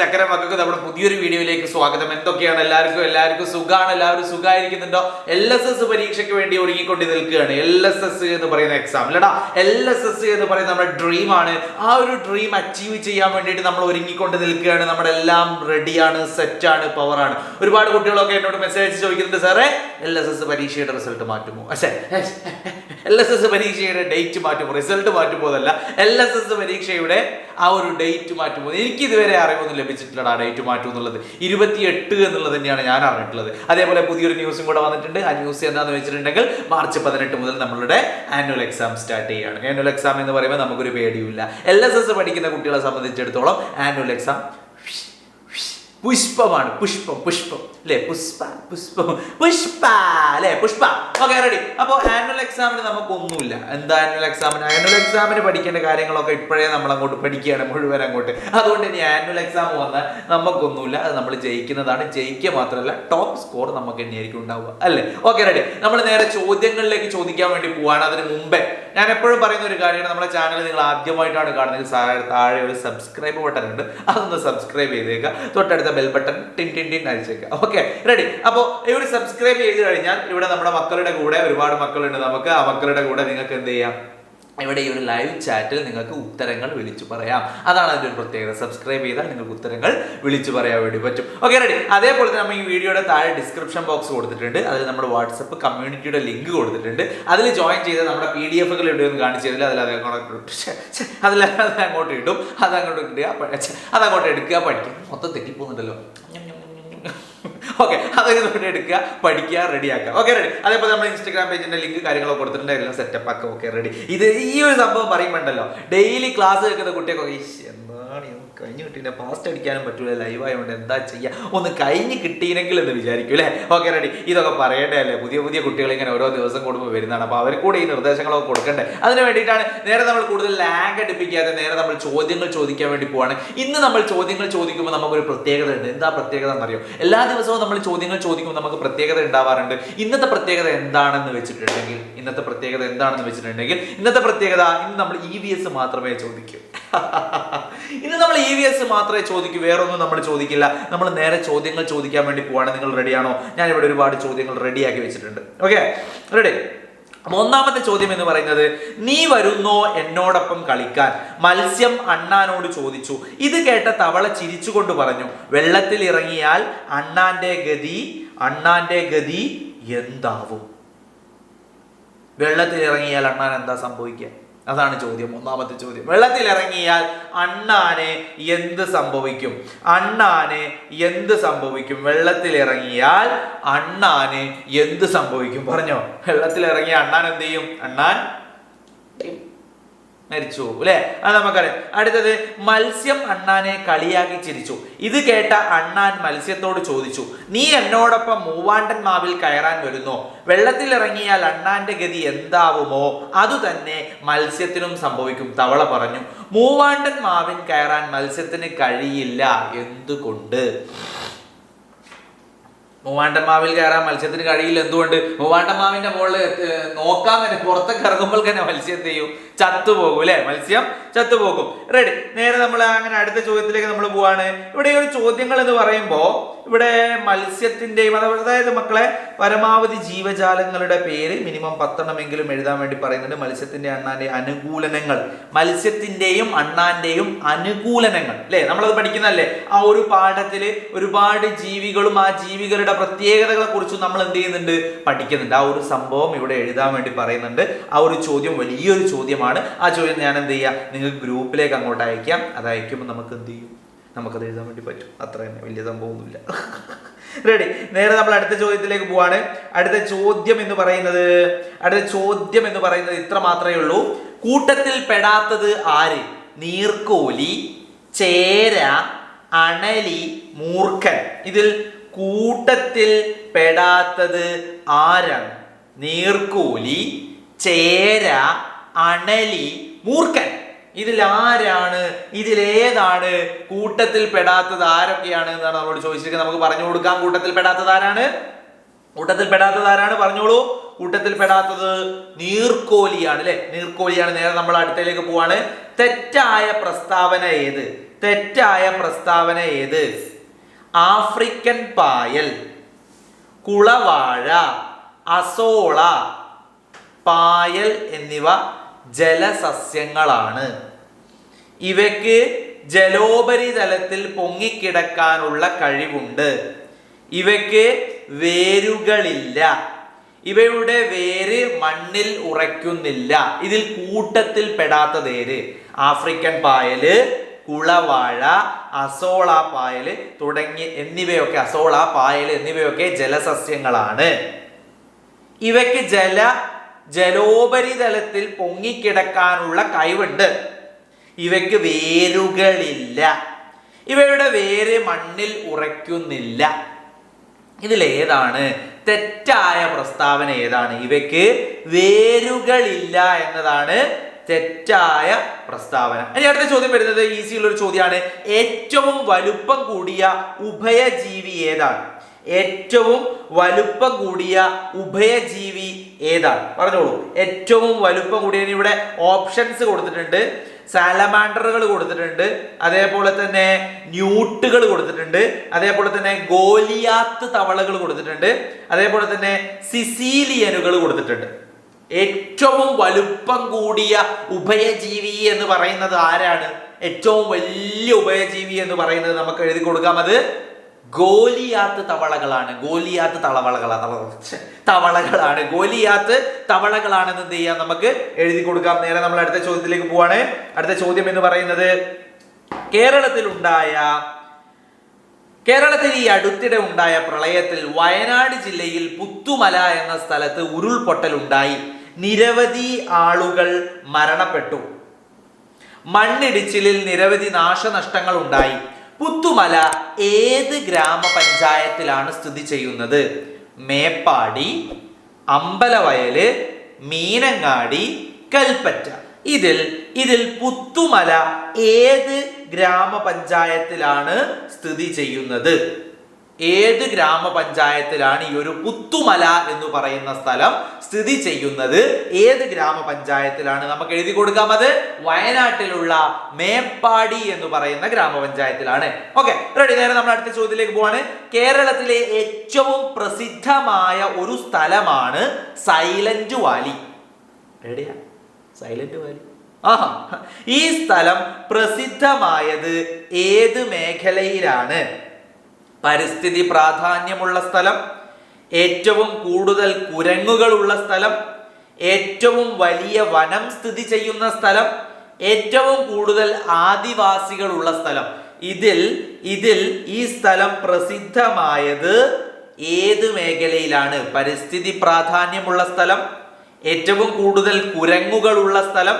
ചക്കര മക്കൾക്ക് നമ്മുടെ പുതിയൊരു വീഡിയോയിലേക്ക് സ്വാഗതം. എന്തൊക്കെയാണ് എല്ലാവർക്കും? എല്ലാവർക്കും സുഖമാണ് എല്ലാവരും സുഖമായിരിക്കുന്നുണ്ടോ എൽ എസ് എസ് പരീക്ഷയ്ക്ക് വേണ്ടി ഒരുങ്ങിക്കൊണ്ട് നിൽക്കുകയാണ്. എൽ എസ് എസ് എന്ന് പറയുന്ന എക്സാം അല്ലടാ എൽ എസ് എസ് എന്ന് പറയുന്ന നമ്മുടെ ഡ്രീം ആണ്. ആ ഒരു ഡ്രീം അച്ചീവ് ചെയ്യാൻ വേണ്ടിയിട്ട് നമ്മൾ ഒരുങ്ങിക്കൊണ്ട് നിൽക്കുകയാണ്. നമ്മുടെ എല്ലാം റെഡിയാണ് സെറ്റാണ് പവറാണ് ഒരുപാട് കുട്ടികളൊക്കെ എന്നോട് മെസ്സേജ് ചോദിക്കുന്നുണ്ട് സാറേ എൽ എസ് എസ് പരീക്ഷയുടെ റിസൾട്ട് മാറ്റുമോ? അച്ഛേ എൽ എസ് എസ് പരീക്ഷയുടെ ഡേറ്റ് മാറ്റുമോ? റിസൾട്ട് മാറ്റുമോ എന്നല്ല. എൽ എസ് എസ് പരീക്ഷയുടെ ആ ഒരു ഡേറ്റ് മാറ്റുമോ എനിക്ക് ഇതുവരെ അറിവൊന്നും ലഭിച്ചിട്ടില്ല ആ ഡേറ്റ് മാറ്റും എന്നുള്ളത്. ഇരുപത്തിയെട്ട് എന്നുള്ളത് തന്നെയാണ് ഞാൻ അറിഞ്ഞിട്ടുള്ളത്. അതേപോലെ പുതിയൊരു ന്യൂസും കൂടെ വന്നിട്ടുണ്ട്. ആ ന്യൂസ് എന്താണെന്ന് വെച്ചിട്ടുണ്ടെങ്കിൽ മാർച്ച് പതിനെട്ട് മുതൽ നമ്മളുടെ ആനുവൽ എക്സാം സ്റ്റാർട്ട് ചെയ്യുകയാണ്. ആനുവൽ എക്സാം എന്ന് പറയുമ്പോൾ നമുക്കൊരു പേടിയില്ല എൽ എസ് എസ് പഠിക്കുന്ന കുട്ടികളെ സംബന്ധിച്ചിടത്തോളം ആനുവൽ എക്സാം പുഷ്പമാണ്. പുഷ്പം പുഷ്പം. അല്ലേ പുഷ്പ പുഷ്പം. പുഷ്പ അല്ലേ പുഷ്പ. ഓക്കെ റെഡി അപ്പോൾ ആനുവൽ എക്സാമിന് നമുക്കൊന്നുമില്ല എന്താ ആനുവൽ എക്സാമിന് ആനുവൽ എക്സാമിന് പഠിക്കേണ്ട കാര്യങ്ങളൊക്കെ ഇപ്പോഴേ നമ്മൾ അങ്ങോട്ട് പഠിക്കുകയാണ് മുഴുവൻ അങ്ങോട്ട്. അതുകൊണ്ട് ഇനി ആനുവൽ എക്സാം വന്നാൽ നമുക്കൊന്നുമില്ല. അത് നമ്മൾ ജയിക്കുന്നതാണ്. ജയിക്കുക മാത്രമല്ല ടോപ്പ് സ്കോർ നമുക്ക് തന്നെയായിരിക്കും ഉണ്ടാവുക. അല്ലേ? ഓക്കെ റെഡി നമ്മൾ നേരെ ചോദ്യങ്ങളിലേക്ക് ചോദിക്കാൻ വേണ്ടി പോവാണ്. അതിന് മുമ്പേ ഞാൻ എപ്പോഴും പറയുന്ന ഒരു കാര്യമാണ്. നമ്മുടെ ചാനൽ നിങ്ങൾ ആദ്യമായിട്ടാണ് കാണുന്നത്. താഴെ ഒരു സബ്സ്ക്രൈബ് ബട്ടൺ ഉണ്ട്. അതൊന്ന് സബ്സ്ക്രൈബ് ചെയ്തേക്കുക തൊട്ടടുത്ത ബെൽ ബട്ടൺ ടിൻ ടിൻ ടിൻ അടിച്ചേക്കുക. ഓക്കെ റെഡി അപ്പോൾ ഇവിടെ സബ്സ്ക്രൈബ് ചെയ്ത് കഴിഞ്ഞാൽ ഇവിടെ നമ്മുടെ മക്കളുടെ കൂടെ ഒരുപാട് മക്കളുണ്ട്. നമുക്ക് ആ മക്കളുടെ കൂടെ നിങ്ങൾക്ക് എന്ത് ചെയ്യാം? ഇവിടെ ഈ ഒരു ലൈവ് ചാറ്റിൽ നിങ്ങൾക്ക് ഉത്തരങ്ങൾ വിളിച്ചു പറയാം. അതാണ് അതിന്റെ ഒരു പ്രത്യേകത. സബ്സ്ക്രൈബ് ചെയ്താൽ നിങ്ങൾക്ക് ഉത്തരങ്ങൾ വിളിച്ചു പറയാൻ വേണ്ടി പറ്റും. ഓക്കെ റെഡി അതേപോലെ തന്നെ നമ്മൾ ഈ വീഡിയോയുടെ താഴെ ഡിസ്ക്രിപ്ഷൻ ബോക്സ് കൊടുത്തിട്ടുണ്ട്. അതിൽ നമ്മുടെ വാട്സപ്പ് കമ്മ്യൂണിറ്റിയുടെ ലിങ്ക് കൊടുത്തിട്ടുണ്ട്. അതിൽ ജോയിൻ ചെയ്ത് നമ്മുടെ പി ഡി എഫുകൾ ഇടുമെന്ന് കാണിച്ചു തരില്ല. അതിൽ അത് അങ്ങോട്ട് അതിൽ അത് അങ്ങോട്ട് ഇടും. അത് അങ്ങോട്ട് ഇടുക അങ്ങോട്ട് എടുക്കുക പഠിക്കും മൊത്തം തെറ്റിപ്പോകുന്നുണ്ടല്ലോ. ഓക്കെ അതൊക്കെ തൊട്ട് എടുക്കുക പഠിക്കുക റെഡിയാക്കുക ഓക്കെ റെഡി അതേപോലെ നമ്മുടെ ഇൻസ്റ്റാഗ്രാം പേജിന്റെ ലിങ്ക് കാര്യങ്ങളൊക്കെ കൊടുത്തിട്ടുണ്ട്. എല്ലാം സെറ്റപ്പ് ആക്കുക. ഓക്കെ റെഡി ഇത് ഈ ഒരു സംഭവം പറയുമ്പോണ്ടല്ലോ ഡെയിലി ക്ലാസ് കേൾക്കുന്ന കുട്ടിയൊക്കെ "ഇശ്ശ്, എന്താണ് കഴിഞ്ഞ് കിട്ടിയില്ല. പാസ്റ്റ് അടിക്കാനും പറ്റൂല. ലൈവ് ആയതുകൊണ്ട് എന്താ ചെയ്യുക ഒന്ന് കഴിഞ്ഞ് കിട്ടിയില്ലെങ്കിൽ എന്ന് വിചാരിക്കും അല്ലേ? ഓക്കെ റെഡി ഇതൊക്കെ പറയേണ്ടതല്ലേ പുതിയ പുതിയ കുട്ടികൾ ഇങ്ങനെ ഓരോ ദിവസം കൂടുമ്പോൾ വരുന്നതാണ്. അപ്പോൾ അവർ കൂടെ ഈ നിർദ്ദേശങ്ങളൊക്കെ കൊടുക്കണ്ടേ? അതിന് വേണ്ടിയിട്ടാണ് നേരെ നമ്മൾ കൂടുതൽ ലാഗ് അടിപ്പിക്കാതെ നേരെ നമ്മൾ ചോദ്യങ്ങൾ ചോദിക്കാൻ വേണ്ടി പോവാണ്. ഇന്ന് നമ്മൾ ചോദ്യങ്ങൾ ചോദിക്കുമ്പോൾ നമുക്കൊരു പ്രത്യേകത ഉണ്ട്. എന്താ പ്രത്യേകത എന്നറിയോ? എല്ലാ ദിവസവും നമ്മൾ ചോദ്യങ്ങൾ ചോദിക്കുമ്പോൾ നമുക്ക് പ്രത്യേകത ഉണ്ടാവാറുണ്ട്. ഇന്നത്തെ പ്രത്യേകത എന്താണെന്ന് വെച്ചിട്ടുണ്ടെങ്കിൽ ഇന്നത്തെ പ്രത്യേകത എന്താണെന്ന് വെച്ചിട്ടുണ്ടെങ്കിൽ ഇന്നത്തെ പ്രത്യേകത ഇന്ന് നമ്മൾ ഇ വി എസ് മാത്രമേ ചോദിക്കൂ. ഇന്ന് നമ്മൾ ഇ വി എസ് മാത്രമേ ചോദിക്കൂ വേറൊന്നും നമ്മൾ ചോദിക്കില്ല. നമ്മൾ നേരെ ചോദ്യങ്ങൾ ചോദിക്കാൻ വേണ്ടി പോവാണ്. നിങ്ങൾ റെഡിയാണോ ഞാൻ ഇവിടെ ഒരുപാട് ചോദ്യങ്ങൾ റെഡിയാക്കി വെച്ചിട്ടുണ്ട്. ഓക്കെ റെഡി ഒന്നാമത്തെ ചോദ്യം എന്ന് പറയുന്നത് നീ വരുന്നോ എന്നോടൊപ്പം കളിക്കാൻ? മത്സ്യം അണ്ണാനോട് ചോദിച്ചു. ഇത് കേട്ട തവള ചിരിച്ചുകൊണ്ട് പറഞ്ഞു വെള്ളത്തിൽ ഇറങ്ങിയാൽ അണ്ണാന്റെ ഗതി അണ്ണാന്റെ ഗതി എന്താവും? വെള്ളത്തിൽ ഇറങ്ങിയാൽ അണ്ണാൻ എന്താ സംഭവിക്കുക? അതാണ് ചോദ്യം ഒന്നാമത്തെ ചോദ്യം. വെള്ളത്തിൽ ഇറങ്ങിയാൽ അണ്ണാന് എന്ത് സംഭവിക്കും? അണ്ണാന് എന്ത് സംഭവിക്കും? വെള്ളത്തിൽ ഇറങ്ങിയാൽ അണ്ണാന് എന്ത് സംഭവിക്കും? പറഞ്ഞോ. വെള്ളത്തിൽ ഇറങ്ങിയ അണ്ണാൻ എന്ത് ചെയ്യും? അണ്ണാൻ മരിച്ചു. അല്ലേ? അത് നമുക്കറിയാം. അടുത്തത് മത്സ്യം അണ്ണാനെ കളിയാക്കി ചിരിച്ചു. ഇത് കേട്ട അണ്ണാൻ മത്സ്യത്തോട് ചോദിച്ചു നീ എന്നോടൊപ്പം മൂവാണ്ടൻ മാവിൽ കയറാൻ വരുന്നു? വെള്ളത്തിൽ ഇറങ്ങിയാൽ അണ്ണാന്റെ ഗതി എന്താവുമോ? അതുതന്നെ മത്സ്യത്തിനും സംഭവിക്കും. തവള പറഞ്ഞു മൂവാണ്ടൻ മാവിൻ കയറാൻ മത്സ്യത്തിന് കഴിയില്ല. എന്തുകൊണ്ട്? മൂവാണ്ടൻ മാവിൽ കയറാൻ മത്സ്യത്തിന് കഴിയില്ല. എന്തുകൊണ്ട്? മൂവാണ്ടൻ മാവിന്റെ മുകളിൽ നോക്കാൻ തന്നെ പുറത്തേക്ക് ഇറങ്ങുമ്പോൾ തന്നെ മത്സ്യം ചെയ്യും? ചത്തുപോകും അല്ലെ? മത്സ്യം ചത്തുപോകും. റെഡി നേരെ നമ്മൾ അങ്ങനെ അടുത്ത ചോദ്യത്തിലേക്ക് നമ്മൾ പോവാണ്. ഇവിടെ ഒരു ചോദ്യങ്ങൾ എന്ന് പറയുമ്പോൾ ഇവിടെ മത്സ്യത്തിന്റെയും അതായത് മക്കളെ പരമാവധി ജീവജാലങ്ങളുടെ പേര് മിനിമം പത്തെണ്ണമെങ്കിലും എഴുതാൻ വേണ്ടി പറയുന്നുണ്ട്. മത്സ്യത്തിന്റെ അണ്ണാന്റെ അനുകൂലനങ്ങൾ. മത്സ്യത്തിന്റെയും അണ്ണാന്റെയും അനുകൂലനങ്ങൾ. അല്ലേ? നമ്മളത് പഠിക്കുന്നതല്ലേ? ആ ഒരു പാഠത്തിൽ ഒരുപാട് ജീവികളും ആ ജീവികളുടെ പ്രത്യേകതകളെ കുറിച്ചും നമ്മൾ എന്ത് ചെയ്യുന്നുണ്ട്? പഠിക്കുന്നുണ്ട്. ആ ഒരു സംഭവം ഇവിടെ എഴുതാൻ വേണ്ടി പറയുന്നുണ്ട്. ആ ഒരു ചോദ്യം വലിയൊരു ചോദ്യമാണ്. ആ ചോദ്യം ഞാൻ എന്ത് ചെയ്യാം? നിങ്ങൾക്ക് ഗ്രൂപ്പിലേക്ക് അങ്ങോട്ട് അയക്കാം. അത് അയക്കുമ്പോൾ നമുക്ക് എന്ത് ചെയ്യും? നമുക്കത് എഴുതാൻ വേണ്ടി പറ്റും. അത്ര തന്നെ. വലിയ സംഭവമൊന്നുമില്ല. റെഡി നേരെ നമ്മൾ അടുത്ത ചോദ്യത്തിലേക്ക് പോവാണ്. അടുത്ത ചോദ്യം എന്ന് പറയുന്നത് അടുത്ത ചോദ്യം എന്ന് പറയുന്നത് ഇത്ര മാത്രമേ ഉള്ളൂ. കൂട്ടത്തിൽ പെടാത്തത് ആര്? നീർക്കോലി ചേര അണലി മൂർഖൻ. ഇതിൽ കൂട്ടത്തിൽ പെടാത്തത് ആരാണ്? നീർക്കോലി ചേര അണലി മൂർഖൻ. ഇതിൽ ആരാണ് ഇതിലേതാണ് കൂട്ടത്തിൽ പെടാത്തത് ആരൊക്കെയാണ് എന്നാണ് നമ്മളോട് ചോദിച്ചിരിക്കുന്നത്. നമുക്ക് പറഞ്ഞു കൊടുക്കാം. കൂട്ടത്തിൽ പെടാത്തത് ആരാണ്? കൂട്ടത്തിൽ പെടാത്തത് ആരാണ്? പറഞ്ഞോളൂ. കൂട്ടത്തിൽ പെടാത്തത് നീർക്കോലിയാണ് അല്ലെ? നീർക്കോലിയാണ്. നേരെ നമ്മൾ അടുത്തയിലേക്ക് പോവാണ്. തെറ്റായ പ്രസ്താവന ഏത്? തെറ്റായ പ്രസ്താവന ഏത്? ആഫ്രിക്കൻ പായൽ കുളവാഴ അസോള പായൽ എന്നിവ ജലസസ്യങ്ങളാണ്. ഇവയ്ക്ക് ജലോപരിതലത്തിൽ പൊങ്ങിക്കിടക്കാനുള്ള കഴിവുണ്ട്. ഇവയ്ക്ക് വേരുകളില്ല. ഇവയുടെ വേര് മണ്ണിൽ ഉറയ്ക്കുന്നില്ല. ഇതിൽ കൂട്ടത്തിൽ പെടാത്ത വേര് ആഫ്രിക്കൻ പായൽ കുളവാഴ അസോള പായൽ തുടങ്ങി എന്നിവയൊക്കെ അസോള പായൽ എന്നിവയൊക്കെ ജലസസ്യങ്ങളാണ്. ഇവയ്ക്ക് ജല ജലോപരിതലത്തിൽ പൊങ്ങിക്കിടക്കാനുള്ള കഴിവുണ്ട്. ഇവയ്ക്ക് വേരുകളില്ല. ഇവയുടെ വേര് മണ്ണിൽ ഉറയ്ക്കുന്നില്ല. ഇതിലേതാണ് തെറ്റായ പ്രസ്താവന ഏതാണ്? ഇവയ്ക്ക് വേരുകളില്ല എന്നതാണ് തെറ്റായ പ്രസ്താവന. ഇനി അടുത്ത ചോദ്യം വരുന്നത് ഈസി ഉള്ള ഒരു ചോദ്യമാണ്. ഏറ്റവും വലുപ്പം കൂടിയ ഉഭയജീവി ഏതാണ്? ഏറ്റവും വലുപ്പം കൂടിയ ഉഭയജീവി ഏതാണ്? പറഞ്ഞോളൂ. ഏറ്റവും വലുപ്പം കൂടിയ ഇവിടെ ഓപ്ഷൻസ് കൊടുത്തിട്ടുണ്ട്. സാലമാൻഡറുകൾ കൊടുത്തിട്ടുണ്ട്. അതേപോലെ തന്നെ ന്യൂട്ടുകൾ കൊടുത്തിട്ടുണ്ട്. അതേപോലെ തന്നെ ഗോലിയാത്ത് തവളകൾ കൊടുത്തിട്ടുണ്ട്. അതേപോലെ തന്നെ സിസീലിയനുകൾ കൊടുത്തിട്ടുണ്ട്. ഏറ്റവും വലുപ്പം കൂടിയ ഉഭയജീവി എന്ന് പറയുന്നത് ആരാണ്? ഏറ്റവും വലിയ ഉഭയജീവി എന്ന് പറയുന്നത് നമുക്ക് എഴുതി കൊടുക്കാം. അത് ഗോലിയാത്ത് തവളകളാണ്. ഗോലിയാത്ത് തളവളകളാണ് തവളകളാണ്. ഗോലിയാത്ത് തവളകളാണെന്ന് എന്ത് ചെയ്യാം? നമുക്ക് എഴുതി കൊടുക്കാം. നേരെ നമ്മൾ അടുത്ത ചോദ്യത്തിലേക്ക് പോവാണ്. അടുത്ത ചോദ്യം എന്ന് പറയുന്നത് കേരളത്തിലുണ്ടായ കേരളത്തിൽ ഈ അടുത്തിടെ ഉണ്ടായ പ്രളയത്തിൽ വയനാട് ജില്ലയിൽ പുത്തുമല എന്ന സ്ഥലത്ത് ഉരുൾപൊട്ടൽ ഉണ്ടായി നിരവധി ആളുകൾ മരണപ്പെട്ടു. മണ്ണിടിച്ചിലിൽ നിരവധി നാശനഷ്ടങ്ങൾ ഉണ്ടായി പുത്തുമല ഏത് ഗ്രാമപഞ്ചായത്തിലാണ് സ്ഥിതി ചെയ്യുന്നത്? മേപ്പാടി അമ്പലവയൽ മീനങ്ങാടി കൽപ്പറ്റ. ഇതിൽ ഇതിൽ പുത്തുമല ഏത് ഗ്രാമപഞ്ചായത്തിലാണ് സ്ഥിതി ചെയ്യുന്നത്? ഏത് ഗ്രാമപഞ്ചായത്തിലാണ് ഈ ഒരു പുത്തുമല എന്ന് പറയുന്ന സ്ഥലം സ്ഥിതി ചെയ്യുന്നത്? ഏത് ഗ്രാമപഞ്ചായത്തിലാണ്? നമുക്ക് എഴുതി കൊടുക്കാം അത്. വയനാട്ടിലുള്ള മേപ്പാടി എന്ന് പറയുന്ന ഗ്രാമപഞ്ചായത്തിലാണ്. ഓക്കെ റെഡി നേരെ നമ്മൾ അടുത്ത ചോദ്യത്തിലേക്ക് പോവാണ്. കേരളത്തിലെ ഏറ്റവും പ്രസിദ്ധമായ ഒരു സ്ഥലമാണ് സൈലന്റ് വാലി. റെഡിയാ സൈലന്റ് വാലി. ആഹാ. ഈ സ്ഥലം പ്രസിദ്ധമായത് ഏത് മേഖലയിലാണ്? പരിസ്ഥിതി പ്രാധാന്യമുള്ള സ്ഥലം ഏറ്റവും കൂടുതൽ കുരങ്ങുകളുള്ള സ്ഥലം ഏറ്റവും വലിയ വനം സ്ഥിതി ചെയ്യുന്ന സ്ഥലം ഏറ്റവും കൂടുതൽ ആദിവാസികളുള്ള സ്ഥലം. ഇതിൽ ഇതിൽ ഈ സ്ഥലം പ്രസിദ്ധമായത് ഏത് മേഖലയിലാണ്? പരിസ്ഥിതി പ്രാധാന്യമുള്ള സ്ഥലം ഏറ്റവും കൂടുതൽ കുരങ്ങുകളുള്ള സ്ഥലം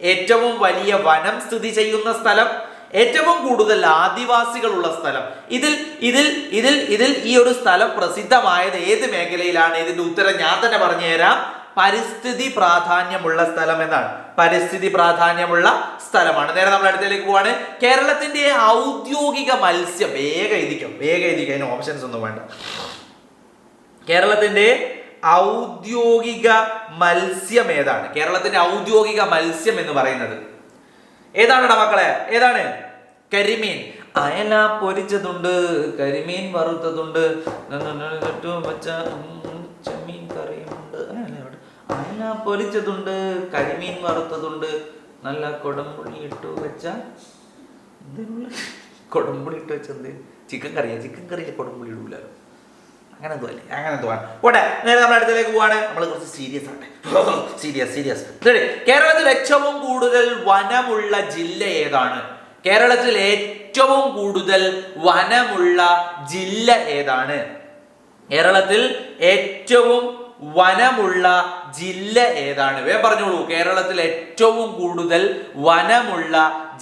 ഏറ്റവും വലിയ വനം സ്ഥിതി ചെയ്യുന്ന സ്ഥലം ഏറ്റവും കൂടുതൽ ആദിവാസികളുള്ള സ്ഥലം. ഇതിൽ ഇതിൽ ഇതിൽ ഇതിൽ ഈ ഒരു സ്ഥലം പ്രസിദ്ധമായത് ഏത് മേഖലയിലാണ്? ഇതിന്റെ ഉത്തരം ഞാൻ തന്നെ പറഞ്ഞു തരാം. പരിസ്ഥിതി പ്രാധാന്യമുള്ള സ്ഥലം എന്നാണ്. പരിസ്ഥിതി പ്രാധാന്യമുള്ള സ്ഥലമാണ്. നേരെ നമ്മൾ അടുത്തേക്ക് പോവാണ്. കേരളത്തിന്റെ ഔദ്യോഗിക മത്സ്യം. വേഗം എഴുതിക്കും. വേഗം എഴുതിക്കും. അതിന് ഓപ്ഷൻസ് ഒന്നും വേണ്ട. കേരളത്തിന്റെ ഔദ്യോഗിക മത്സ്യം ഏതാണ്? കേരളത്തിന്റെ ഔദ്യോഗിക മത്സ്യം എന്ന് പറയുന്നത് ഏതാണെടാ മക്കളെ? ഏതാണ്? കരിമീൻ. അയല പൊരിച്ചതുണ്ട് കരിമീൻ വറുത്തതുണ്ട്. ചെമ്മീൻ കറിയുമുണ്ട് അയല പൊരിച്ചതുണ്ട് കരിമീൻ വറുത്തതുണ്ട്. നല്ല കൊടംപുളി ഇട്ടു വെച്ച കൊടംപുളി ഇട്ട് വെച്ച എന്ത്? ചിക്കൻ കറിയാ? ചിക്കൻ കറിയിൽ കൊടംപുളി ഇടൂല അങ്ങനെ എന്തോ അല്ലേ? അങ്ങനെ എന്തോ പോട്ടെ നേരെ നമ്മുടെ അടുത്തേക്ക് പോവാണ്. നമ്മൾ കുറച്ച് സീരിയസ് ആണ് സീരിയസ് സീരിയസ് കേരളത്തിൽ ഏറ്റവും കൂടുതൽ വനമുള്ള ജില്ല ഏതാണ്? കേരളത്തിൽ ഏറ്റവും കൂടുതൽ വനമുള്ള ജില്ല ഏതാണ്? കേരളത്തിൽ ഏറ്റവും വനമുള്ള ജില്ല ഏതാണ്? വേ പറഞ്ഞോളൂ. കേരളത്തിൽ ഏറ്റവും കൂടുതൽ വനമുള്ള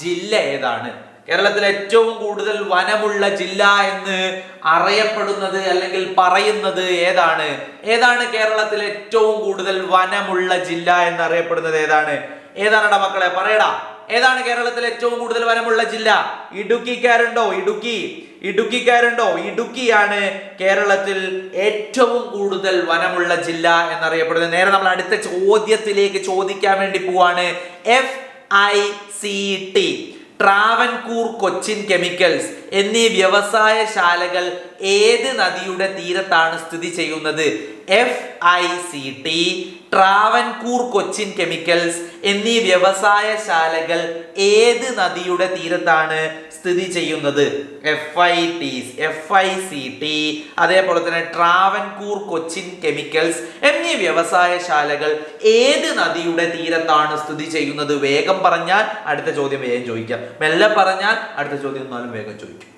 ജില്ല ഏതാണ്? കേരളത്തിൽ ഏറ്റവും കൂടുതൽ വനമുള്ള ജില്ല എന്ന് അറിയപ്പെടുന്നത് അല്ലെങ്കിൽ പറയുന്നത് ഏതാണ്? ഏതാണ് കേരളത്തിൽ ഏറ്റവും കൂടുതൽ വനമുള്ള ജില്ല എന്ന് അറിയപ്പെടുന്നത് ഏതാണ്? ഏതാണടാ മക്കളെ പറയടാ. ഏതാണ് കേരളത്തിൽ ഏറ്റവും കൂടുതൽ വനമുള്ള ജില്ല? ഇടുക്കിക്കാരുണ്ടോ? ഇടുക്കി. ഇടുക്കിക്കാരുണ്ടോ? ഇടുക്കിയാണ് കേരളത്തിൽ ഏറ്റവും കൂടുതൽ വനമുള്ള ജില്ല എന്നറിയപ്പെടുന്നത്. നേരെ നമ്മൾ അടുത്ത ചോദ്യത്തിലേക്ക് ചോദിക്കാൻ വേണ്ടി പോവാണ്. F I C T Travancore Cochin chemicals എന്നീ വ്യവസായശാലകൾ ഏത് നദിയുടെ തീരത്താണ് സ്ഥിതി ചെയ്യുന്നത്? F I C T Travancore Cochin chemicals എന്നീ വ്യവസായശാലകൾ ഏത് നദിയുടെ തീരത്താണ് സ്ഥിതി ചെയ്യുന്നത്? F I T F I C T അതേപോലെ തന്നെ ട്രാവൻകൂർ കൊച്ചിൻ കെമിക്കൽസ് എന്നീ വ്യവസായശാലകൾ ഏത് നദിയുടെ തീരത്താണ് സ്ഥിതി ചെയ്യുന്നത്? വേഗം പറഞ്ഞാൽ അടുത്ത ചോദ്യം വേഗം ചോദിക്കാം. മെല്ലെ പറഞ്ഞാൽ അടുത്ത ചോദ്യം എന്നാലും വേഗം ചോദിക്കും.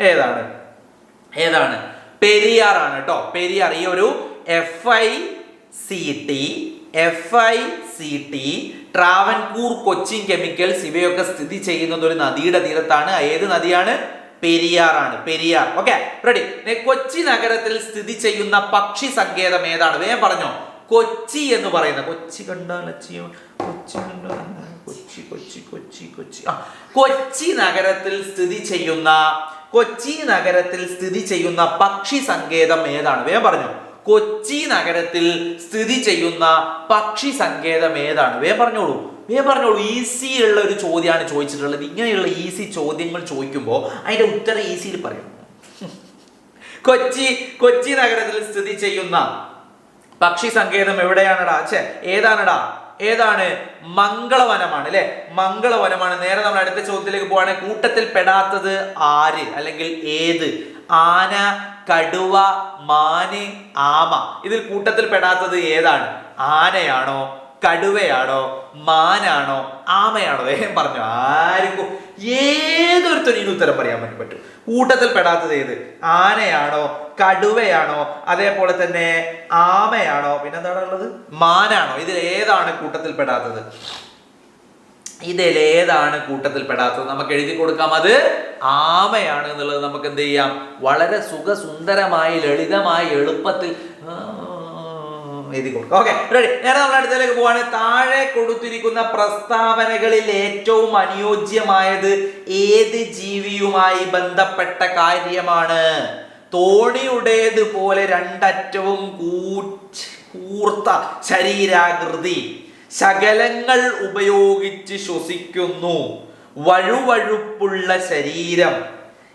ഏതാണ്? ഏതാണ്? പെരിയാർ ആണ് കേട്ടോ. പെരിയാർ. ഈ ഒരു F I C T F I C T Travancore Cochin chemicals ഇവയൊക്കെ സ്ഥിതി ചെയ്യുന്നത് ഒരു നദിയുടെ തീരത്താണ്. ഏത് നദിയാണ്? പെരിയാറാണ്. പെരിയാർ. ഓക്കെ റെഡി കൊച്ചി നഗരത്തിൽ സ്ഥിതി ചെയ്യുന്ന പക്ഷി സങ്കേതം ഏതാണ്? വേഗം പറഞ്ഞോ. കൊച്ചി എന്ന് പറയുന്ന. കൊച്ചി കണ്ടാൽ കൊച്ചി കണ്ടാൽ കൊച്ചി കൊച്ചി കൊച്ചി കൊച്ചി. കൊച്ചി നഗരത്തിൽ സ്ഥിതി ചെയ്യുന്ന കൊച്ചി നഗരത്തിൽ സ്ഥിതി ചെയ്യുന്ന പക്ഷി സങ്കേതം ഏതാണ്? വേഗം പറഞ്ഞു. കൊച്ചി നഗരത്തിൽ സ്ഥിതി ചെയ്യുന്ന പക്ഷി സങ്കേതം ഏതാണ്? വേഗം പറഞ്ഞോളൂ. വേഗം പറഞ്ഞോളൂ. ഈസി ഉള്ള ഒരു ചോദ്യമാണ് ചോദിച്ചിട്ടുള്ളത്. ഇങ്ങനെയുള്ള ഈസി ചോദ്യങ്ങൾ ചോദിക്കുമ്പോൾ അതിന്റെ ഉത്തരം ഈസിയിൽ പറയും. കൊച്ചി കൊച്ചി നഗരത്തിൽ സ്ഥിതി ചെയ്യുന്ന പക്ഷി സങ്കേതം എവിടെയാണടാ? ചേ ഏതാണടാ? ഏതാണ്? മംഗളവനമാണ് അല്ലെ? മംഗളവനമാണ്. നേരെ നമ്മൾ അടുത്ത ചോദ്യത്തിലേക്ക് പോവാണെങ്കിൽ കൂട്ടത്തിൽ പെടാത്തത് ആര്? അല്ലെങ്കിൽ ഏത്? ആന കടുവ മാന് ആമ. ഇതിൽ കൂട്ടത്തിൽ പെടാത്തത് ഏതാണ്? ആനയാണോ? കടുവയാണോ മാനാണോ ആമയാണോ വേഗം പറഞ്ഞു ആർക്കും ഏതൊരുത്തരും ഇതിന് ഉത്തരം പറയാൻ പറ്റും പറ്റും. കൂട്ടത്തിൽ പെടാത്തത് ഏത്? ആനയാണോ കടുവയാണോ അതേപോലെ തന്നെ ആമയാണോ പിന്നെന്താണ് ഉള്ളത്? മാനാണോ. ഇതിൽ ഏതാണ് കൂട്ടത്തിൽ പെടാത്തത്? ഇതിൽ ഏതാണ് കൂട്ടത്തിൽ പെടാത്തത്? നമുക്ക് എഴുതി കൊടുക്കാം. അത് ആമയാണ് എന്നുള്ളത് നമുക്ക് എന്ത് ചെയ്യാം? വളരെ സുഖസുന്ദരമായി ലളിതമായി എളുപ്പത്തിൽ എഴുതി കൊടുക്കുക. ഓക്കെ റെഡി നേരെ നമ്മൾ അടുത്തേക്ക് പോവാണ്. താഴെ കൊടുത്തിരിക്കുന്ന പ്രസ്താവനകളിൽ ഏറ്റവും അനുയോജ്യമായത് ഏത് ജീവിയുമായി ബന്ധപ്പെട്ട കാര്യമാണ്? തോണിയുടേത് പോലെ രണ്ടറ്റവും കൂർത്ത ശരീരാകൃതി. ശകലങ്ങൾ ഉപയോഗിച്ച് ശ്വസിക്കുന്നു. വഴുവഴുപ്പുള്ള ശരീരം.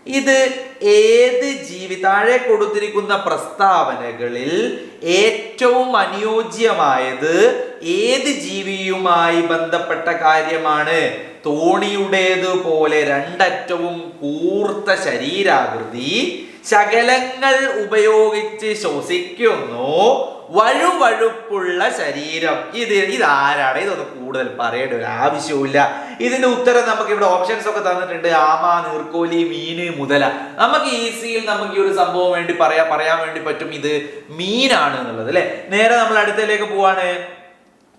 ഇത് ഏത് ജീവി താഴെ കൊടുത്തിരിക്കുന്ന പ്രസ്താവനകളിൽ ഏറ്റവും അനുയോജ്യമായത് ഏത് ജീവിയുമായി ബന്ധപ്പെട്ട കാര്യമാണ്? തോണിയുടേത് പോലെ രണ്ടറ്റവും കൂർത്ത ശരീരാകൃതി ശകലങ്ങൾ ഉപയോഗിച്ച് ശ്വസിക്കുന്നു വഴുവഴുപ്പുള്ള ശരീരം. ഇത് ഇതാരാണ്? ഇതൊന്നും കൂടുതൽ പറയേണ്ട ഒരു ആവശ്യവുമില്ല. ഇതിന്റെ ഉത്തരം നമുക്ക് ഇവിടെ ഓപ്ഷൻസ് ഒക്കെ തന്നിട്ടുണ്ട്. ആമ നീർക്കോലി മീന് മുതല. നമുക്ക് ഈസിയിൽ നമുക്ക് ഈ ഒരു സംഭവം വേണ്ടി പറയാ പറയാൻ വേണ്ടി പറ്റും. ഇത് മീനാണ് എന്നുള്ളത് അല്ലെ? നേരെ നമ്മൾ അടുത്തതിലേക്ക് പോവാണ്.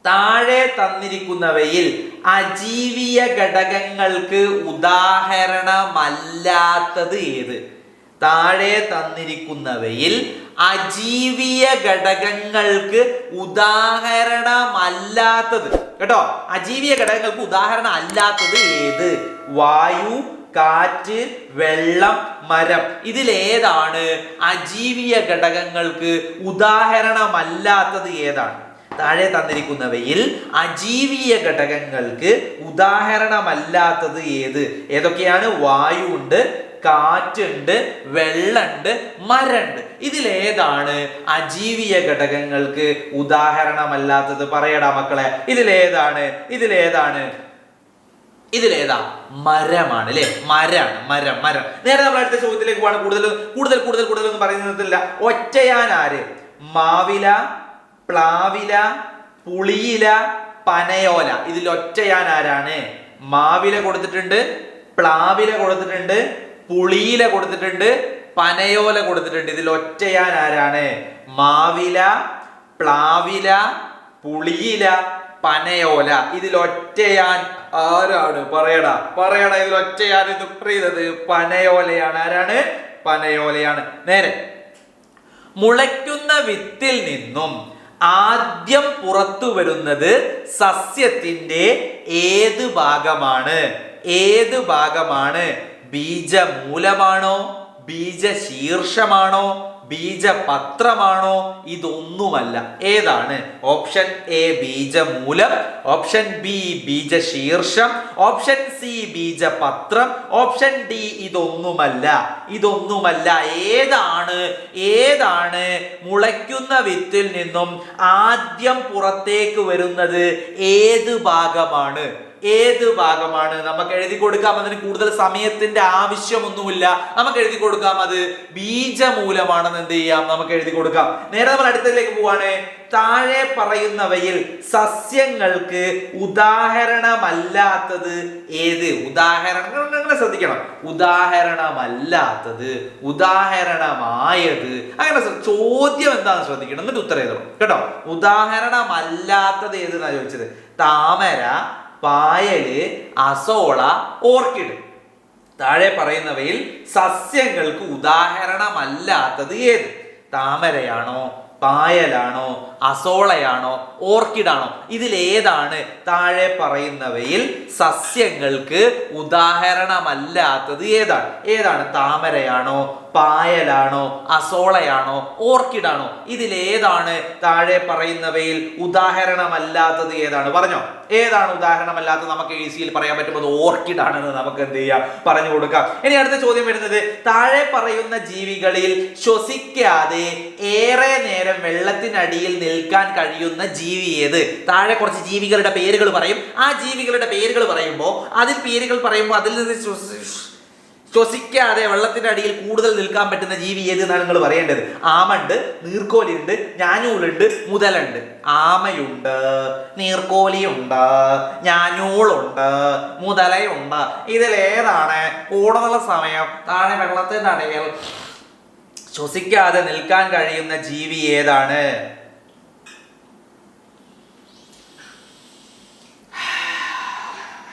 താഴെ തന്നിരിക്കുന്നവയിൽ അജീവിയ ഘടകങ്ങൾക്ക് ഉദാഹരണമല്ലാത്തത് ഏത്? താഴെ തന്നിരിക്കുന്നവയിൽ അജീവിയ ഘടകങ്ങൾക്ക് ഉദാഹരണമല്ലാത്തത്. കേട്ടോ? അജീവിയ ഘടകങ്ങൾക്ക് ഉദാഹരണം അല്ലാത്തത് ഏത്? വായു കാറ്റ് വെള്ളം മരം. ഇതിലേതാണ് അജീവിയ ഘടകങ്ങൾക്ക് ഉദാഹരണമല്ലാത്തത് ഏതാണ്? താഴെ തന്നിരിക്കുന്നവയിൽ അജീവിയ ഘടകങ്ങൾക്ക് ഉദാഹരണമല്ലാത്തത് ഏത്? ഏതൊക്കെയാണ്? വായു ഉണ്ട് കാറ്റുണ്ട് വെള്ളമുണ്ട് മരണ്ട്. ഇതിലേതാണ് അജീവിയ ഘടകങ്ങൾക്ക് ഉദാഹരണമല്ലാത്തത്. പറയടാ മക്കളെ ഇതിലേതാണ് ഇതിലേതാണ് ഇതിലേതാ? മരമാണ് അല്ലെ? മരമാണ് മരം മരം. നേരെ നമ്മൾ അടുത്ത ചോദ്യത്തിലേക്ക് പോവാണ്. കൂടുതൽ കൂടുതൽ കൂടുതൽ കൂടുതൽ ഒന്നും പറയുന്നില്ല ഒറ്റയാൻ ആര്? മാവില പ്ലാവില പുളിയില പനയോല. ഇതിൽ ഒറ്റയാൻ ആരാണ്? മാവില കൊടുത്തിട്ടുണ്ട് പ്ലാവില കൊടുത്തിട്ടുണ്ട് പുളിയില കൊടുത്തിട്ടുണ്ട് പനയോല കൊടുത്തിട്ടുണ്ട്. ഇതിൽ ഒറ്റയാൻ ആരാണ്? മാവില പ്ലാവില പുളിയില പനയോല. ഇതിൽ ഒറ്റയാൻ ആരാണ്? പറയടാ പറയടാ ഇതിൽ ഒറ്റയാൻ ഇത് ചെയ്തത് പനയോലയാണ്. ആരാണ്? പനയോലയാണ്. നേരെ. മുളയ്ക്കുന്ന വിത്തിൽ നിന്നും ആദ്യം പുറത്തു വരുന്നത് സസ്യത്തിന്റെ ഏത് ഭാഗമാണ്? ഏത് ഭാഗമാണ്? ബീജമൂലമാണോ? ബീജശീർഷമാണോ? ബീജപത്രമാണോ ഇതൊന്നുമല്ല. ഏതാണ്? ഓപ്ഷൻ എ ബീജമൂലം ഓപ്ഷൻ ബി ബീജശീർഷം ഓപ്ഷൻ സി ബീജപത്രം ഓപ്ഷൻ ഡി ഇതൊന്നുമല്ല. ഇതൊന്നുമല്ല. ഏതാണ്? ഏതാണ് മുളയ്ക്കുന്ന വിത്തിൽ നിന്നും ആദ്യം പുറത്തേക്ക് വരുന്നത്? ഏത് ഭാഗമാണ്? ഏത് ഭാഗമാണ്? നമുക്ക് എഴുതി കൊടുക്കാം. അതിന് കൂടുതൽ സമയത്തിന്റെ ആവശ്യമൊന്നുമില്ല. നമുക്ക് എഴുതി കൊടുക്കാം. അത് ബീജമൂലമാണെന്ന് എന്ത് ചെയ്യാം? നമുക്ക് എഴുതി കൊടുക്കാം. നേരെ നമ്മൾ അടുത്തതിലേക്ക് പോവാണ്. താഴെ പറയുന്നവയിൽ സസ്യങ്ങൾക്ക് ഉദാഹരണമല്ലാത്തത് ഏത്? ഉദാഹരണം അങ്ങനെ ശ്രദ്ധിക്കണം. ഉദാഹരണമല്ലാത്തത് ഉദാഹരണമായത്. അങ്ങനെ ചോദ്യം എന്താണെന്ന് ശ്രദ്ധിക്കണം. എന്നിട്ട് ഉത്തരം എഴുതണം. കേട്ടോ? ഉദാഹരണമല്ലാത്തത് ഏതെന്നാണ് ചോദിച്ചത്? താമര പായൽ അസോള ഓർക്കിഡ്. താഴെ പറയുന്നവയിൽ സസ്യങ്ങൾക്ക് ഉദാഹരണമല്ലാത്തത് ഏത്? താമരയാണോ പായലാണോ അസോളയാണോ ഓർക്കിഡാണോ? ഇതിലേതാണ് താഴെ പറയുന്നവയിൽ സസ്യങ്ങൾക്ക് ഉദാഹരണമല്ലാത്തത് ഏതാണ്? ഏതാണ്? താമരയാണോ പായലാണോ അസോളയാണോ ഓർക്കിഡാണോ ഇതിൽ ഏതാണ് താഴെ പറയുന്നവയിൽ ഉദാഹരണമല്ലാത്തത് ഏതാണ്? പറഞ്ഞോ. ഏതാണ് ഉദാഹരണമല്ലാത്തത് നമുക്ക് ഈസിയിൽ പറയാൻ പറ്റുമ്പോൾ ഓർക്കിഡ് ആണെന്ന് നമുക്ക് എന്ത് ചെയ്യാം? പറഞ്ഞു കൊടുക്കാം. ഇനി അടുത്ത ചോദ്യം വരുന്നത് താഴെ പറയുന്ന ജീവികളിൽ ശ്വസിക്കാതെ ഏറെ നേരം വെള്ളത്തിനടിയിൽ നിൽക്കാൻ കഴിയുന്ന ജീവി ഏത്? താഴെ കുറച്ച് ജീവികളുടെ പേരുകൾ പറയും. ആ ജീവികളുടെ പേരുകൾ പറയുമ്പോൾ അതിൽ പേരുകൾ പറയുമ്പോൾ അതിൽ നിന്ന് ശ്വസിക്കാതെ വെള്ളത്തിന്റെ അടിയിൽ കൂടുതൽ നിൽക്കാൻ പറ്റുന്ന ജീവി ഏത് എന്നാണ് നിങ്ങൾ പറയേണ്ടത്? ആമണ്ട് നീർക്കോലിയുണ്ട് ഞാനൂലുണ്ട് മുതലുണ്ട്. ആമയുണ്ട് നീർക്കോലിയുണ്ട് ഞാനൂളുണ്ട് മുതലയുണ്ട്. ഇതിലേതാണ് കൂടുതൽ സമയം താഴെ വെള്ളത്തിന്റെ അടിയിൽ ശ്വസിക്കാതെ നിൽക്കാൻ കഴിയുന്ന ജീവി ഏതാണ്?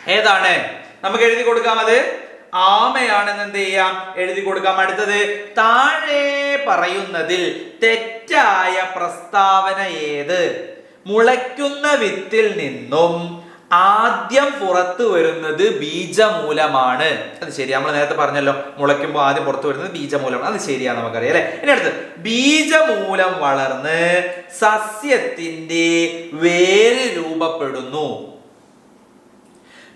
ഏതാണ്? നമുക്ക് എഴുതി കൊടുക്കാം അത്. ആമയാണെന്ന് എന്ത് ചെയ്യാം എഴുതി കൊടുക്കാം. അടുത്തത് താഴെ പറയുന്നതിൽ തെറ്റായ പ്രസ്താവന ഏത്? മുളയ്ക്കുന്ന വിത്തിൽ നിന്നും ആദ്യം പുറത്തു വരുന്നത് ബീജമൂലമാണ്. അത് ശരി നമ്മൾ നേരത്തെ പറഞ്ഞല്ലോ മുളയ്ക്കുമ്പോൾ ആദ്യം പുറത്തു വരുന്നത് ബീജമൂലമാണ്. അത് ശരിയാണ് നമുക്കറിയാം അല്ലെ? ഇനി അടുത്ത് ബീജമൂലം വളർന്ന് സസ്യത്തിന്റെ വേര് രൂപപ്പെടുന്നു.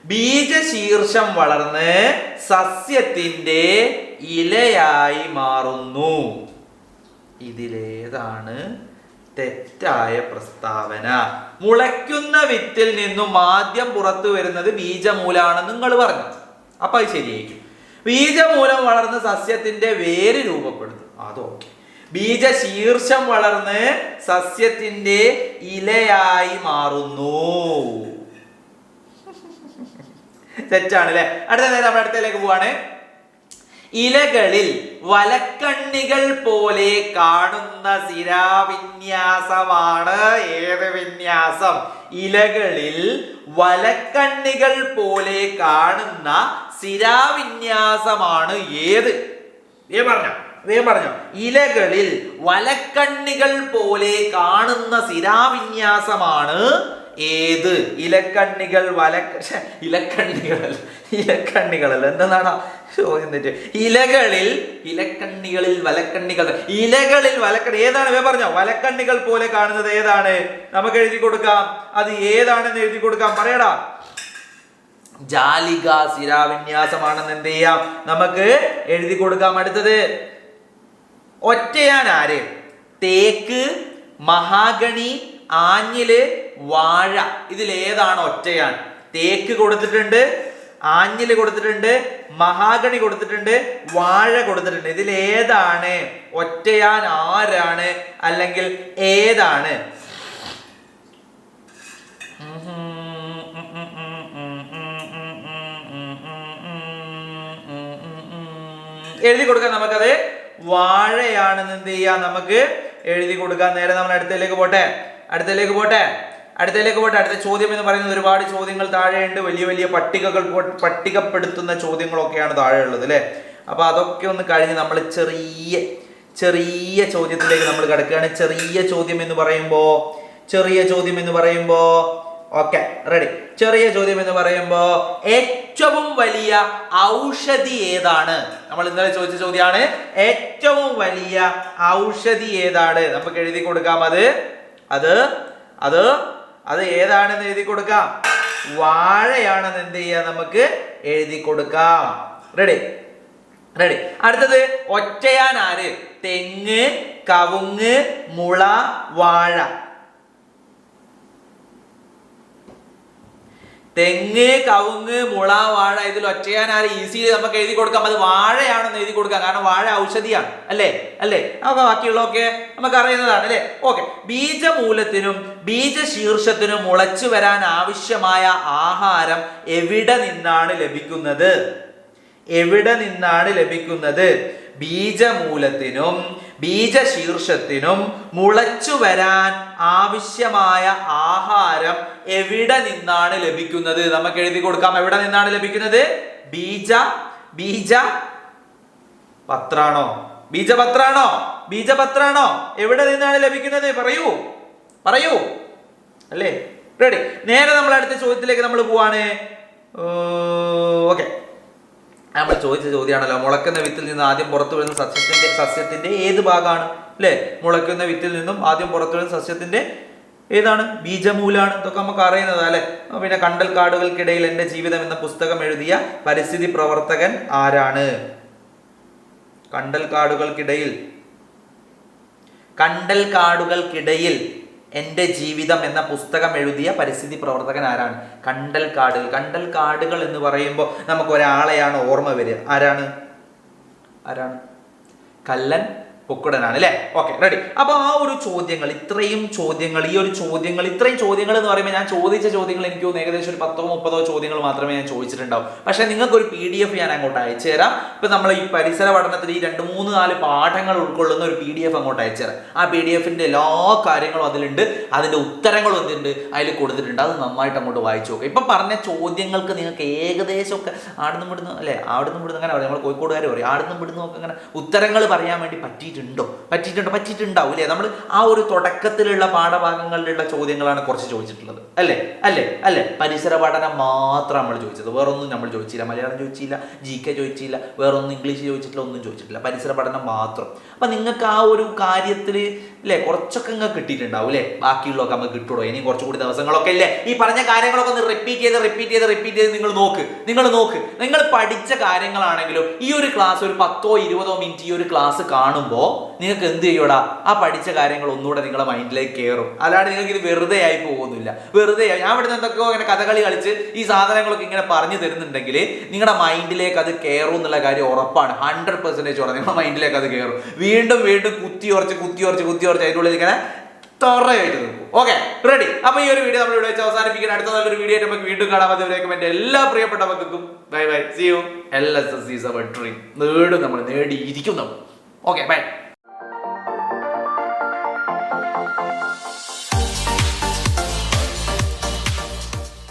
ബീജശീർഷം വളർന്ന് സസ്യത്തിന്റെ ഇലയായി മാറുന്നു. ഇതിലേതാണ് തെറ്റായ പ്രസ്താവന. മുളയ്ക്കുന്ന വിത്തിൽ നിന്നും ആദ്യം പുറത്തു വരുന്നത് ബീജമൂലാണെന്ന് നിങ്ങൾ പറഞ്ഞു. അപ്പൊ അത് ശരിയായിരിക്കും. ബീജമൂലം വളർന്ന് സസ്യത്തിന്റെ വേര് രൂപപ്പെടുന്നു. അതൊക്കെ ബീജശീർഷം വളർന്ന് സസ്യത്തിന്റെ ഇലയായി മാറുന്നു. തെറ്റാണ് അല്ലെ അടുത്ത നേരം നമ്മൾ അടുത്തേക്ക് പോവാണ്. ഇലകളിൽ വലക്കണ്ണികൾ പോലെ കാണുന്ന സിരാവിന്യാസമാണ് ഏത് വിന്യാസം? ഇലകളിൽ വലക്കണ്ണികൾ പോലെ കാണുന്ന സിരാവിന്യാസമാണ് ഏത്? ഏ പറഞ്ഞോ വേഗം പറഞ്ഞോ. ഇലകളിൽ വലക്കണ്ണികൾ പോലെ കാണുന്ന സിരാവിന്യാസമാണ് ഏത് ഇലക്കണ്ണികൾ വല ഇലക്കണ്ണികളല്ല ഇലക്കണ്ണികളല്ല. എന്താണ് ചോദ്യം ഇലകളിൽ ഇലക്കണ്ണികളിൽ വലക്കണ്ണികൾ. ഇലകളിൽ വലക്കണ്ണി ഏതാണ് വേ പറഞ്ഞോ? വലക്കണ്ണികൾ പോലെ കാണുന്നത് ഏതാണ്? നമുക്ക് എഴുതി കൊടുക്കാം. അത് ഏതാണെന്ന് എഴുതി കൊടുക്കാം. പറയടാ. ജാലിക സ്ഥിരാവിന്യാസമാണെന്ന് എന്ത് ചെയ്യാം? നമുക്ക് എഴുതി കൊടുക്കാം. അടുത്തത് ഒറ്റയാൻ ആര് തേക്ക് മഹാഗണി ആഞ്ഞിൽ വാഴ. ഇതിലേതാണ് ഒറ്റയാണ് തേക്ക് കൊടുത്തിട്ടുണ്ട് ആഞ്ഞിൽ കൊടുത്തിട്ടുണ്ട് മഹാഗണി കൊടുത്തിട്ടുണ്ട് വാഴ കൊടുത്തിട്ടുണ്ട്. ഇതിൽ ഏതാണ് ഒറ്റയാൻ ആരാണ് അല്ലെങ്കിൽ ഏതാണ്? എഴുതി കൊടുക്കാൻ നമുക്കത്. വാഴയാണെന്ന് എന്ത് ചെയ്യാം നമുക്ക്? എഴുതി കൊടുക്കാൻ നേരെ നമ്മൾ അടുത്തേക്ക് പോട്ടെ. അടുത്തേക്ക് പോട്ടെ. അടുത്തതിലേക്ക് പോട്ടെ. അടുത്ത ചോദ്യം എന്ന് പറയുന്നത് ഒരുപാട് ചോദ്യങ്ങൾ താഴെയുണ്ട്. വലിയ വലിയ പട്ടികകൾ പട്ടികപ്പെടുത്തുന്ന ചോദ്യങ്ങളൊക്കെയാണ് താഴെ ഉള്ളത് അല്ലേ? അപ്പൊ അതൊക്കെ ഒന്ന് കഴിഞ്ഞ് നമ്മൾ ചെറിയ ചെറിയ ചോദ്യത്തിലേക്ക് നമ്മൾ കിടക്കുകയാണ്. ചെറിയ ചോദ്യം എന്ന് പറയുമ്പോ ചെറിയ ചോദ്യം എന്ന് പറയുമ്പോ ഓക്കെ റെഡി. ചെറിയ ചോദ്യം എന്ന് പറയുമ്പോ ഏറ്റവും വലിയ ഔഷധി ഏതാണ്? നമ്മൾ ഇന്നലെ ചോദിച്ച ചോദ്യമാണ് ഏറ്റവും വലിയ ഔഷധി ഏതാണ്? നമുക്ക് എഴുതി കൊടുക്കാം. അത് അത് അത് അത് ഏതാണെന്ന് എഴുതി കൊടുക്കാം? വാഴയാണെന്ന് എന്ത് ചെയ്യാം നമുക്ക്? എഴുതി കൊടുക്കാം. റെഡി റെഡി അടുത്തത് ഒറ്റയാൻ ആര് തെങ്ങ് കവുങ്ങ് മുള വാഴ. തെങ്ങ് കവുങ്ങ് മുള വാഴ ഇതിൽ ഒറ്റയാൻ ആര് നമുക്ക് എഴുതി കൊടുക്കാം. അത് വാഴയാണെന്ന് എഴുതി കൊടുക്കാം. കാരണം വാഴ ഔഷധിയാണ്. അല്ലേ? അല്ലേ? നമുക്ക് ബാക്കിയുള്ളതൊക്കെ നമുക്ക് അറിയുന്നതാണ് അല്ലേ? ഓക്കെ. ബീജമൂലത്തിനും ബീജശീർഷത്തിനും മുളച്ചു വരാൻ ആവശ്യമായ ആഹാരം എവിടെ നിന്നാണ് ലഭിക്കുന്നത്? എവിടെ നിന്നാണ് ലഭിക്കുന്നത്? ബീജമൂലത്തിനും ബീജശീർഷത്തിനും മുളച്ചു വരാൻ ആവശ്യമായ ആഹാരം എവിടെ നിന്നാണ് ലഭിക്കുന്നത്? നമുക്ക് എഴുതി കൊടുക്കാം. എവിടെ നിന്നാണ് ലഭിക്കുന്നത്? ബീജ ബീജ പത്രാണോ? ബീജപത്രാണോ? ബീജപത്രാണോ? എവിടെ നിന്നാണ് ലഭിക്കുന്നത്? പറയൂ. പറയൂ. അല്ലേ? റെഡി നേരെ നമ്മൾ അടുത്ത ചോദ്യത്തിലേക്ക് നമ്മൾ പോവാണ്. ഓക്കെ. നമ്മൾ ചോദിച്ച ചോദ്യമാണല്ലോ മുളക്കുന്ന വിത്തിൽ നിന്ന് ആദ്യം പുറത്തു വരുന്ന സസ്യത്തിന്റെ സസ്യത്തിന്റെ ഏത് ഭാഗമാണ്? അല്ലേ? മുളയ്ക്കുന്ന വിത്തിൽ നിന്നും ആദ്യം പുറത്തു വരുന്ന സസ്യത്തിന്റെ ഏതാണ്? ബീജമൂലാണ്. ഇതൊക്കെ നമുക്ക് അറിയുന്നതാ അല്ലെ? പിന്നെ കണ്ടൽ കാടുകൾക്കിടയിൽ എന്റെ ജീവിതം എന്ന പുസ്തകം എഴുതിയ പരിസ്ഥിതി പ്രവർത്തകൻ ആരാണ്? കണ്ടൽ കാടുകൾക്കിടയിൽ കണ്ടൽ കാടുകൾക്കിടയിൽ എന്റെ ജീവിതം എന്ന പുസ്തകം എഴുതിയ പരിസ്ഥിതി പ്രവർത്തകൻ ആരാണ്? കണ്ടൽ കാടുകൾ. കണ്ടൽ കാടുകൾ എന്ന് പറയുമ്പോൾ നമുക്ക് ഒരാളെയാണ് ഓർമ്മ വരിക. ആരാണ്? ആരാണ്? കല്ലൻ പൊക്കുടനാണ് അല്ലേ ഓക്കെ റെഡി അപ്പൊ ആ ഒരു ചോദ്യങ്ങൾ ഇത്രയും ചോദ്യങ്ങൾ ഈ ഒരു ചോദ്യങ്ങൾ ഇത്രയും ചോദ്യങ്ങൾ എന്ന് പറയുമ്പോൾ ഞാൻ ചോദിച്ച ചോദ്യങ്ങൾ എനിക്ക് ഏകദേശം ഒരു പത്തോ മുപ്പതോ ചോദ്യങ്ങൾ മാത്രമേ ഞാൻ ചോദിച്ചിട്ടുണ്ടാവും. പക്ഷേ നിങ്ങൾക്ക് ഒരു പി ഡി എഫ് ഞാൻ അങ്ങോട്ട് അയച്ചു തരാം. ഇപ്പൊ നമ്മൾ ഈ പരിസര പഠനത്തിൽ ഈ രണ്ട് മൂന്ന് നാല് പാഠങ്ങൾ ഉൾക്കൊള്ളുന്ന ഒരു പി ഡി എഫ് അങ്ങോട്ട് അയച്ചു തരാം. ആ പി ഡി എഫിന്റെ എല്ലാ കാര്യങ്ങളും അതിലുണ്ട്. അതിന്റെ ഉത്തരങ്ങളും എന്തുണ്ട്? അതിൽ കൊടുത്തിട്ടുണ്ട്. അത് നന്നായിട്ട് അങ്ങോട്ട് വായിച്ചു നോക്കുക ഇപ്പൊ പറഞ്ഞ ചോദ്യങ്ങൾക്ക് നിങ്ങൾക്ക് ഏകദേശം ഒക്കെ ആടുന്നും വിടുന്നു അല്ലെ? ആടുന്നും വിടുന്നു അങ്ങനെ പറയും? നമ്മൾ കോഴിക്കോടുകാർ പറയും ആടുന്നും വിടുന്നു ഒക്കെ അങ്ങനെ ഉത്തരങ്ങൾ പറയാൻ വേണ്ടി പറ്റിയിട്ടുണ്ടോ. പറ്റിയിട്ടുണ്ടോ? പറ്റിയിട്ടുണ്ടാവും അല്ലേ നമ്മൾ ആ ഒരു തുടക്കത്തിലുള്ള പാഠഭാഗങ്ങളിലുള്ള ചോദ്യങ്ങളാണ് കുറച്ച് ചോദിച്ചിട്ടുള്ളത്. അല്ലേ? അല്ലേ? അല്ലേ? പരിസര പഠനം മാത്രം നമ്മൾ ചോദിച്ചത്. വേറൊന്നും നമ്മൾ ചോദിച്ചില്ല. മലയാളം ചോദിച്ചില്ല ജി കെ ചോദിച്ചില്ല വേറൊന്നും ഇംഗ്ലീഷ് ചോദിച്ചിട്ടില്ല ഒന്നും ചോദിച്ചിട്ടില്ല. പരിസര പഠനം മാത്രം. അപ്പം നിങ്ങൾക്ക് ആ ഒരു കാര്യത്തിൽ അല്ലേ കുറച്ചൊക്കെ നിങ്ങൾക്ക് കിട്ടിയിട്ടുണ്ടാവും അല്ലേ ബാക്കിയുള്ളതൊക്കെ നമുക്ക് കിട്ടുള്ളൂ ഇനി കുറച്ചുകൂടി ദിവസങ്ങളൊക്കെ അല്ലേ ഈ പറഞ്ഞ കാര്യങ്ങളൊക്കെ ഒന്ന് റിപ്പീറ്റ് ചെയ്ത് റിപ്പീറ്റ് ചെയ്ത് റിപ്പീറ്റ് ചെയ്ത് നിങ്ങൾ നോക്ക്. നിങ്ങൾ നോക്ക്. നിങ്ങൾ പഠിച്ച കാര്യങ്ങളാണെങ്കിലും ഈ ഒരു ക്ലാസ് ഒരു പത്തോ ഇരുപതോ മിനിറ്റ് ഈ ഒരു ക്ലാസ് കാണുമ്പോൾ നിങ്ങൾക്ക് എന്ത് ചെയ്യൂടാ? ആ പഠിച്ച കാര്യങ്ങൾ ഒന്നുകൂടെ നിങ്ങളുടെ മൈൻഡിലേക്ക് കയറും അല്ലാണ്ട് നിങ്ങൾക്ക് ഇത് വെറുതെ ആയി പോകുന്നില്ല. വെറുതെ ഞാൻ ഇവിടുന്ന് എന്തൊക്കെയോ ഇങ്ങനെ കഥകളി കളിച്ച് ഈ സാധനങ്ങളൊക്കെ ഇങ്ങനെ പറഞ്ഞു തരുന്നുണ്ടെങ്കിൽ നിങ്ങളുടെ മൈൻഡിലേക്ക് അത് കയറും എന്നുള്ള കാര്യം ഉറപ്പാണ്. ഹൺഡ്രഡ് പെർസെന്റേജ് ഉറപ്പ് നിങ്ങളുടെ മൈൻഡിലേക്ക് അത് കയറും വീണ്ടും വീണ്ടും കുത്തി ഉറച്ച് കുത്തി ഉറച്ച് കുത്തി ഉറച്ച് അതിന്റെ ഉള്ളിൽ ഇങ്ങനെ തുറയായിട്ട് നിൽക്കും. ഓക്കെ റെഡി അപ്പൊ ഈ ഒരു വീഡിയോ നമ്മൾ ഇവിടെ വെച്ച് അവസാനിപ്പിക്കുന്ന അടുത്ത നല്ലൊരു വീഡിയോ ആയിട്ട് നമുക്ക് വീണ്ടും കാണാൻ മതിവരേക്കും എന്റെ എല്ലാ പ്രിയപ്പെട്ട മക്കൾക്കും bye bye see you L S S is our dream നേടും നമ്മൾ. നേടിയിരിക്കും നമ്മൾ. Okay bye